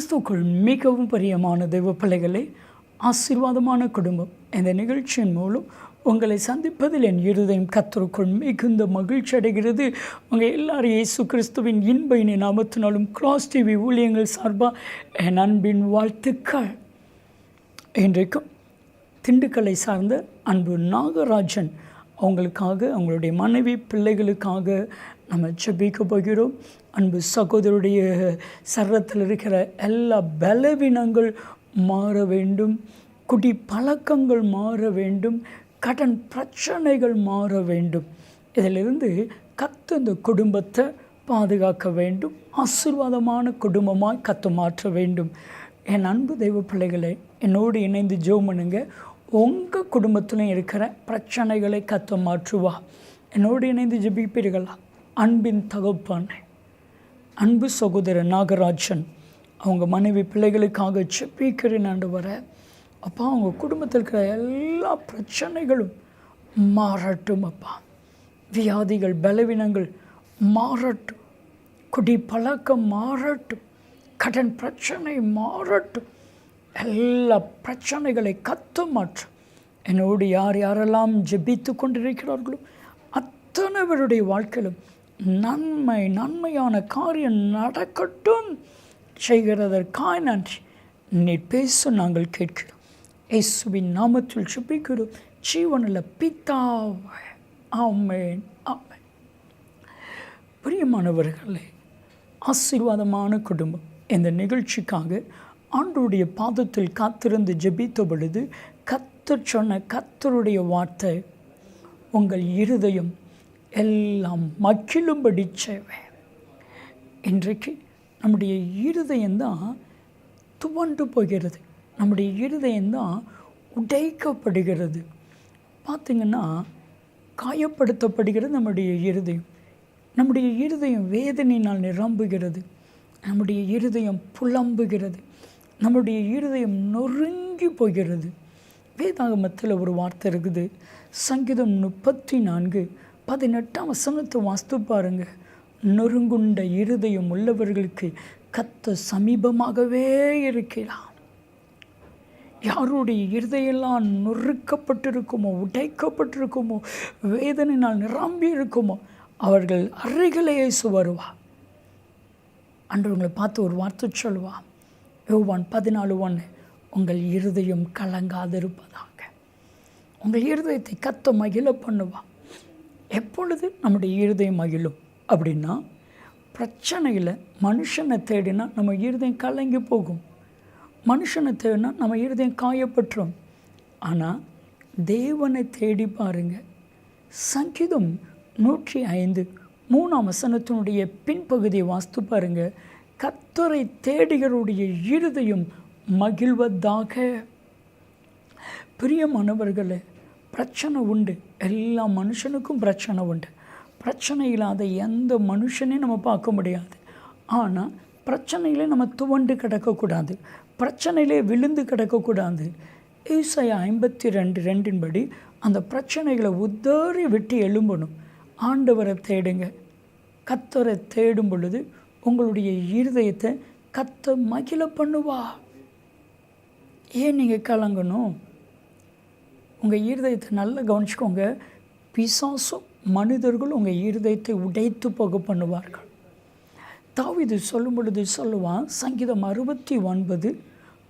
கிறிஸ்துக்குள் மிகவும் பிரியமான தெய்வ பிள்ளைகளே ஆசீர்வாதமான குடும்பம். இந்த நிகழ்ச்சியின் மூலம் உங்களை சந்திப்பதில் என் இருதயம் கத்தருக்குள் மிகுந்த மகிழ்ச்சி அடைகிறது. உங்கள் எல்லாரும் இயேசு கிறிஸ்துவின் இன்ப இனி நாமத்தினாலும் கிராஸ் டிவி ஊழியங்கள் சார்பாக என் அன்பின் வாழ்த்துக்கள். இன்றைக்கும் திண்டுக்கலை சார்ந்த அன்பு நாகராஜன் அவங்களுக்காக அவங்களுடைய மனைவி பிள்ளைகளுக்காக நம்ம ஜெபிக்க போகிறோம் அன்பு சகோதரருடைய சரத்தில் இருக்கிற எல்லா பலவீனங்கள் மாற வேண்டும். குடி பழக்கங்கள் மாற வேண்டும். கடன் பிரச்சனைகள் மாற வேண்டும். இதிலிருந்து கத்து இந்த குடும்பத்தை பாதுகாக்க வேண்டும். ஆசீர்வாதமான குடும்பமாக கத்து மாற்ற வேண்டும். என் அன்பு தெய்வ பிள்ளைகளை என்னோடு இணைந்து ஜோமனுங்க பண்ணுங்க. உங்கள் குடும்பத்திலும் இருக்கிற பிரச்சனைகளை கத்து மாற்றுவா. என்னோடு இணைந்து ஜெபிப்பீர்களா? அன்பின் தகப்பான் அன்பு சகோதரர் நாகராஜன் அவங்க மனைவி பிள்ளைகளுக்காக செப்பிக்கிறேன் ஆண்டு வர அப்பா அவங்க குடும்பத்தில் இருக்கிற எல்லா பிரச்சனைகளும் மாறட்டும் அப்பா. வியாதிகள் பலவீனங்கள் மாறட்டும். குடி பழக்கம் மாறட்டும். கடன் பிரச்சனை மாறட்டும். எல்லா பிரச்சனைகளை கத்து மாற்றும். என்னோடு யார் யாரெல்லாம் ஜெபித்து கொண்டிருக்கிறார்களோ அத்தனை பேருடைய வாழ்க்கையிலும் நன்மை நன்மையான காரியம் நடக்கட்டும். செய்கிறதற்காக நன்றி. நீ பேச நாங்கள் கேட்கிறோம். இயேசுவின் நாமத்தில் சுப்பிக்கிறோம் ஜீவனில் பித்தாவ ஆமேன் ஆமேன். பிரியமானவர்களே ஆசீர்வாதமான குடும்பம். இந்த நிகழ்ச்சிக்காக ஆண்டுடைய பாதத்தில் காத்திருந்து ஜெபித்த பொழுது கத்தர் சொன்ன கத்தருடைய வார்த்தை உங்கள் இருதயம் எல்லாம் மக்கிழும்படி செய்வேன் இன்றைக்கு நம்முடைய இருதயம்தான் துவண்டு போகிறது. நம்முடைய இருதயம்தான் உடைக்கப்படுகிறது. பார்த்திங்கன்னா காயப்படுத்தப்படுகிறது நம்முடைய இருதயம். நம்முடைய இருதயம் வேதனையினால் நிரம்புகிறது. நம்முடைய இருதயம் புலம்புகிறது. நம்முடைய இருதயம் நொறுங்கி போகிறது. வேதாகமத்தில் ஒரு வார்த்தை இருக்குது. சங்கீதம் முப்பத்தி நான்கு பதினெட்டாம் வசனத்தை வாஸ்து பாருங்க. நொறுங்குண்ட இருதயம் உள்ளவர்களுக்கு கத்த சமீபமாகவே இருக்கிறான் யாருடைய இருதையெல்லாம் நொறுக்கப்பட்டிருக்குமோ உடைக்கப்பட்டிருக்குமோ வேதனையினால் நிரம்பி இருக்குமோ அவர்கள் அருகிலேயே சுவருவா அன்றவங்களை பார்த்து ஒரு வார்த்தை சொல்லுவா யோவான் பதினாலு ஒன்று உங்கள் இருதயம் கலங்காதிருப்பதாக. உங்கள் இருதயத்தை கத்த மகிழ பண்ணுவான் எப்பொழுது நம்முடைய இருதயம் மகிழும் அப்படின்னா பிரச்சனையில் மனுஷனை தேடினா நம்ம இருதயம் கலங்கி போகும். மனுஷனை தேடினா நம்ம இருதயம் காயப்பட்டுரும். ஆனால் தேவனை தேடி பாருங்க. சங்கீதம் நூற்றி ஐந்து மூணாம் வசனத்தினுடைய பின்பகுதியை வாஸ்து பாருங்க. கத்தரை தேடிகளுடைய இருதயம் மகிழ்வதாக. பிரியமானவர்களே பிரச்சனை உண்டு. எல்லா மனுஷனுக்கும் பிரச்சனை உண்டு. பிரச்சனை இல்லாத எந்த மனுஷனையும் நம்ம பார்க்க முடியாது. ஆனால் பிரச்சனையிலே நம்ம துவண்டு கிடக்கக்கூடாது. பிரச்சனையிலே விழுந்து கிடக்கக்கூடாது. ஈசையா ஐம்பத்தி ரெண்டு ரெண்டின்படி அந்த பிரச்சனைகளை உதறி விட்டு எழும்பணும். ஆண்டவரை தேடுங்க. கத்தரை தேடும் பொழுது உங்களுடைய இருதயத்தை கத்த மகிழ பண்ணுவா ஏன் நீங்கள் கலங்கணும்? உங்கள் ஈரதயத்தை நல்லா கவனிச்சுக்கோங்க. பிசாசும் மனிதர்கள் உங்கள் ஈரதயத்தை உடைத்து போக பண்ணுவார்கள். தாவிது சொல்லும் பொழுது சொல்லுவான் சங்கீதம் அறுபத்தி ஒன்பது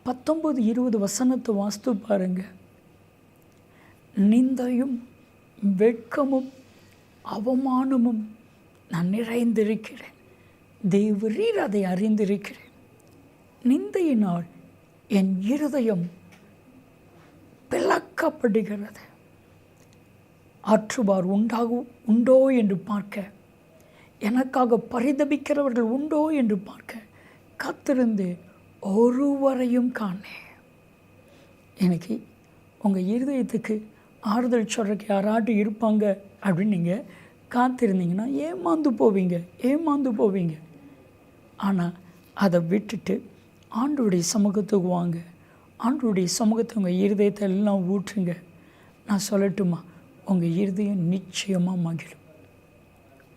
பத்தொம்பது இருபது வசனத்தை வாஸ்து பாருங்க. நிந்தையும் வெட்கமும் அவமானமும் நான் நிறைந்திருக்கிறேன். தேவரீர் அதை அறிந்திருக்கிறேன். நிந்தையினால் என் இருதயம் பிளக்கப்படுகிறது ஆற்றுவார் உண்டாகும் உண்டோ என்று பார்க்க எனக்காக பரிதபிக்கிறவர்கள் உண்டோ என்று பார்க்க காத்திருந்து ஒருவரையும் காணேன் எனக்கு உங்கள் இருதயத்துக்கு ஆறுதல் சொல்கிறக்கு யாராட்டும் இருப்பாங்க அப்படின்னு நீங்கள் காத்திருந்தீங்கன்னா ஏமாந்து போவீங்க ஏமாந்து போவீங்க. ஆனால் அதை விட்டுட்டு ஆண்டோடைய சமூகத்துக்கு வாங்க. ஆண்டோடைய சமூகத்தை உங்கள் இருதயத்தை எல்லாம் ஊற்றுங்க. நான் சொல்லட்டுமா? உங்கள் இருதயம் நிச்சயமாக மகிழும்.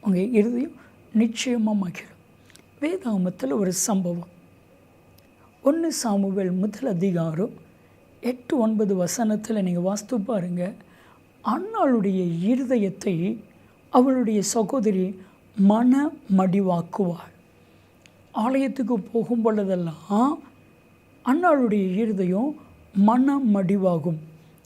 உங்கள் இருதயம் நிச்சயமாக மகிழும். வேதாமத்தில் ஒரு சம்பவம். ஒன்று சாமுவேல் முதல் அதிகாரம் எட்டு ஒன்பது வசனத்தில் நீங்கள் வாஸ்து பாருங்க. அண்ணாளுடைய இருதயத்தை அவளுடைய சகோதரி மன மடிவாக்குவாள் ஆலயத்துக்கு போகும் பொழுதெல்லாம் அன்னாளுடைய இருதயம் மன மடிவாகும்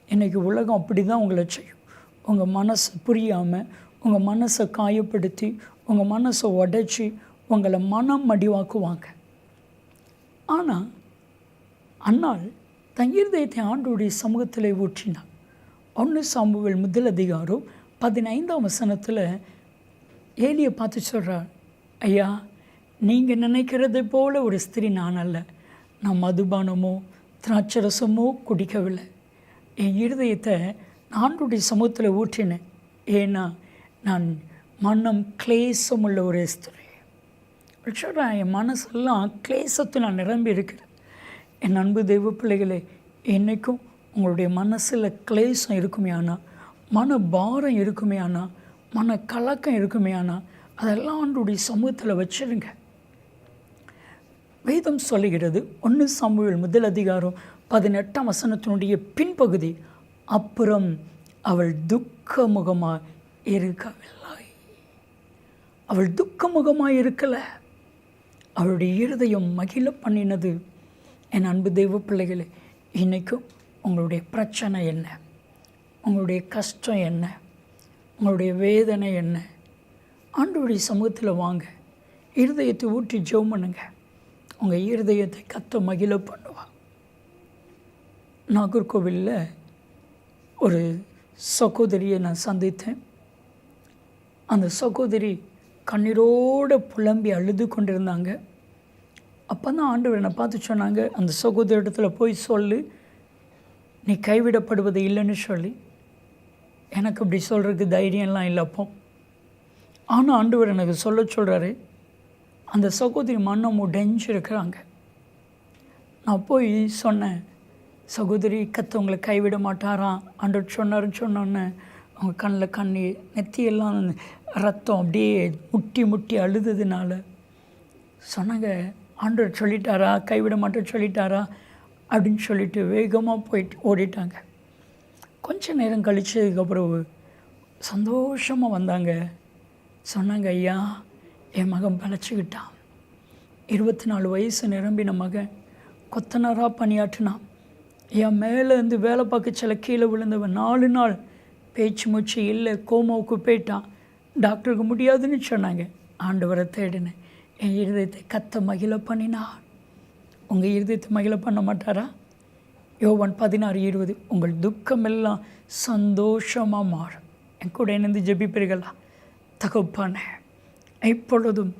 இன்றைக்கி உலகம் அப்படி தான் உங்களை செய்யும். உங்கள் மனசு புரியாமல் உங்கள் மனசை காயப்படுத்தி உங்கள் மனசை உடைச்சி உங்களை மனம் மடிவாக்குவாங்க ஆனால் அன்னால் தன் இருதயத்தை ஆண்டுடைய சமூகத்தில் ஊற்றினான் ஒன்று சாம்புவல் முதல் அதிகாரம் பதினைந்தாம் வசனத்தில் ஏலியை பார்த்து சொல்கிறார் ஐயா நீங்கள் நினைக்கிறது போல ஒரு ஸ்திரீ நான் அல்ல. நான் மதுபானமோ திராட்சரசமோ குடிக்கவில்லை. என் இருதயத்தை ஆண்டுடைய சமூகத்தில் ஊற்றினேன். ஏன்னா நான் மனம் கிளேசம் உள்ள ஒரு ஸ்திரீ. சொல்கிறேன் என் மனசெல்லாம் கிளேசத்தில் நான் நிரம்பி இருக்கிறேன். என் அன்பு தெய்வ பிள்ளைகளே என்றைக்கும் உங்களுடைய மனசில் கிளேசம் இருக்குமே ஆனால் மன பாரம் இருக்குமே ஆனால் மன கலக்கம் இருக்குமே ஆனால் அதெல்லாம் ஆண்டுடைய சமூகத்தில் வச்சிருங்க. வேதம் சொல்லுகிறது ஒன்று சமூகல் முதல் அதிகாரம் பதினெட்டாம் வசனத்தினுடைய பின்பகுதி அப்புறம் அவள் துக்கமுகமாக இருக்கவில்லை. அவள் துக்கமுகமாக இருக்கலை. அவளுடைய இருதயம் மகிழ பண்ணினது. என் அன்பு தெய்வ பிள்ளைகளே இன்றைக்கும் உங்களுடைய பிரச்சனை என்ன? உங்களுடைய கஷ்டம் என்ன? உங்களுடைய வேதனை என்ன? ஆண்டோடைய சமூகத்தில் வாங்க. இருதயத்தை ஊற்றி ஜெபம் பண்ணுங்கள் உங்கள் இருதயத்தை கத்த மகிழ பண்ணுவாள் நாகர்கோவிலில் ஒரு சகோதரியை நான் சந்தித்தேன். அந்த சகோதரி கண்ணீரோடு புலம்பி அழுது கொண்டிருந்தாங்க. அப்போ தான் ஆண்டவர் என்னை பார்த்து சொன்னாங்க அந்த சகோதரி இடத்துல போய் சொல்லு. நீ கைவிடப்படுவது இல்லைன்னு சொல்லி. எனக்கு இப்படி சொல்கிறதுக்கு தைரியம்லாம் இல்லை அப்போ. ஆனால் ஆண்டவர் எனக்கு சொல்ல சொல்கிறாரு அந்த சகோதரி மண்ணம் உடைஞ்சு இருக்கிறாங்க. நான் போய் சொன்னேன் சகோதரி கத்தவங்களை கைவிட மாட்டாராம். அன்று சொன்னாருன்னு சொன்னோன்னே அவங்க கண்ணில் கண்ணி நெத்தியெல்லாம் ரத்தம் அப்படியே முட்டி முட்டி அழுததுனால. சொன்னாங்க ஆண்டவர் சொல்லிட்டாரா? கைவிட மாட்டேன்னு சொல்லிட்டாரா? அப்படின்னு சொல்லிட்டு வேகமாக போயிட்டு ஓடிட்டாங்க. கொஞ்ச நேரம் கழிச்சதுக்கப்புறம் சந்தோஷமாக வந்தாங்க. சொன்னாங்க ஐயா என் மகன் பழச்சிக்கிட்டான் இருபத்தி நாலு வயசு நிரம்பின மகன் கொத்தனராக பணியாற்றினான். என் மேலேருந்து வேலை பார்க்க சில கீழே விழுந்தவன் நாலு நாள் பேச்சு மூச்சு இல்லை கோமாவுக்கு போயிட்டான். டாக்டருக்கு முடியாதுன்னு சொன்னாங்க. ஆண்டவரை தேடினேன் என் இருதயத்தை கத்த மகிழ பண்ணினான். உங்கள் இருதயத்தை மகிழ பண்ண மாட்டாரா? யோவன் பதினாறு இருபது உங்கள் துக்கமெல்லாம் சந்தோஷமாக மாறும். என் கூட இணைந்து ஜெபிப்பீர்களா? தகப்பான இப்பொழுதும்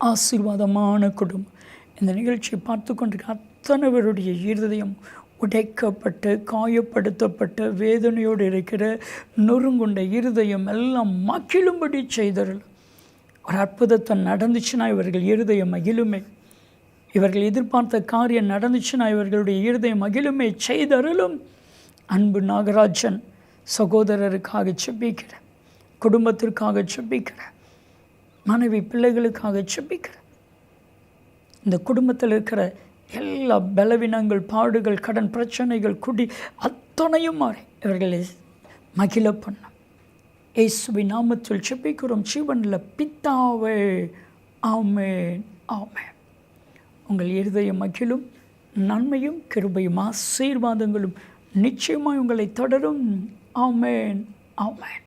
ஆசீர்வாதமான குடும்பம் இந்த நிகழ்ச்சியை பார்த்து கொண்டிருக்க அத்தனை பேருடைய இருதயம் உடைக்கப்பட்டு காயப்படுத்தப்பட்டு வேதனையோடு இருக்கிற நொறுங்குண்ட இருதயம் எல்லாம் மகிழும்படி செய்தார்கள் ஒரு அற்புதத்தை நடந்துச்சுன்னா இவர்கள் இருதயம் மகிழுமே. இவர்கள் எதிர்பார்த்த காரியம் நடந்துச்சுன்னா இவர்களுடைய இருதயம் மகிழுமே செய்தருளும். அன்பு நாகராஜன் சகோதரருக்காக செப்பிக்கிறேன் குடும்பத்திற்காக செப்பிக்கிறேன் மனைவி பிள்ளைகளுக்காக செப்பிக்கிறேன் இந்த குடும்பத்தில் இருக்கிற எல்லா பலவீனங்கள் பாடுகள் கடன் பிரச்சனைகள் குடி அத்தனையும் மாறி இவர்களை மகிழ பண்ண. இயேசுவி நாமத்தில் செப்பிக்கிறோம் ஜீவனில் பித்தாவே ஆமேன் ஆமேன். உங்கள் இருதய மகிழும் நன்மையும் கிருபையும் ஆசீர்வாதங்களும் நிச்சயமாய் உங்களை தொடரும். ஆமேன் ஆமேன்.